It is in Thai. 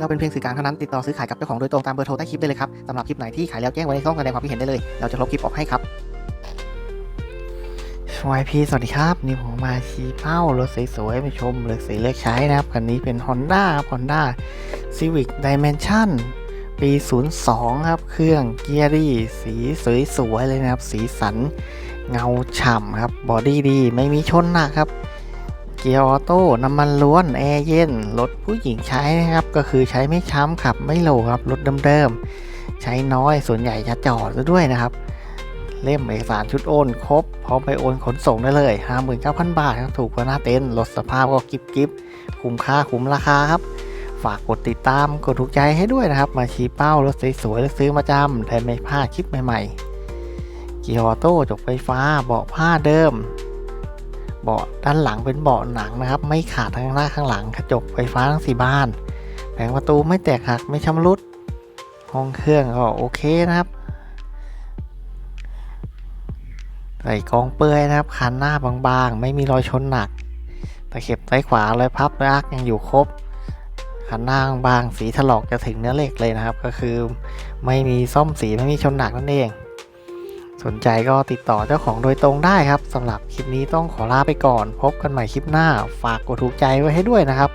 เราเป็นเพียงสื่อกลางเท่านั้นติดต่อซื้อขายกับเจ้าของโดยตรงตามเบอร์โทรใต้คลิปได้เลยครับสำหรับคลิปไหนที่ขายแล้วแจ้งไว้ในช่องแสดงความคิดเห็นได้เลย เราจะลบคลิปออกให้ครับวายพีสวัสดีครับ นี่ผมมาชี้เป้ารถสวยๆไปชมเลือกสีเลือกใช้นะครับ คันนี้เป็น Honda ครับ Honda Civic Dimension ปี 02 ครับ เครื่องเกียร์ดีสีสวยๆเลยนะครับ สีสันเงาฉ่ำครับ บอดี้ดี ไม่มีชนหนักครับ เกียร์ออโต้น้ำมันล้วนแอร์เย็นรถผู้หญิงใช้นะครับ ก็คือใช้ไม่ช้ำขับไม่โหลครับรถเดิมๆใช้น้อยส่วนใหญ่จะจอดซะด้วยนะครับ เล่มเอกสารชุดโอนครบ พร้อมไปโอนขนส่งได้เลย59,000 บาทครับถูกกว่าหน้าเต็นท์รถสภาพก็กิบกิบคุ้มค่าคุ้มราคาครับ ฝากกดติดตามกดถูกใจให้ด้วยนะครับ มาชี้เป้ารถสวยๆแล้วซื้อมาจำได้ไม่พลาดคลิปใหม่ๆเกียร์ออโต้จกไฟฟ้าเบาะผ้าเดิม เบาะด้านหลังเป็นเบาะหนังนะครับ ไม่ขาดทั้งหน้าข้างหลังกระจกไฟฟ้าทั้งสี่บานแผงประตูไม่แตกหักไม่ชำรุด ห้องเครื่องก็โอเคนะครับ ใส่กองเปื่อยนะครับคันหน้าบางๆ ไม่มีรอยชนหนักตะเข็บซ้ายขวารอยพับรักยังอยู่ครบคันหน้าบางสีถลอกจะถึงเนื้อเหล็กเลยนะครับ ก็คือไม่มีซ่อมสีไม่มีชนหนักนั่นเอง สนใจก็ติดต่อเจ้าของโดยตรงได้ครับสำหรับคลิปนี้ต้องขอลาไปก่อน พบกันใหม่คลิปหน้า ฝากกดถูกใจไว้ให้ด้วยนะครับ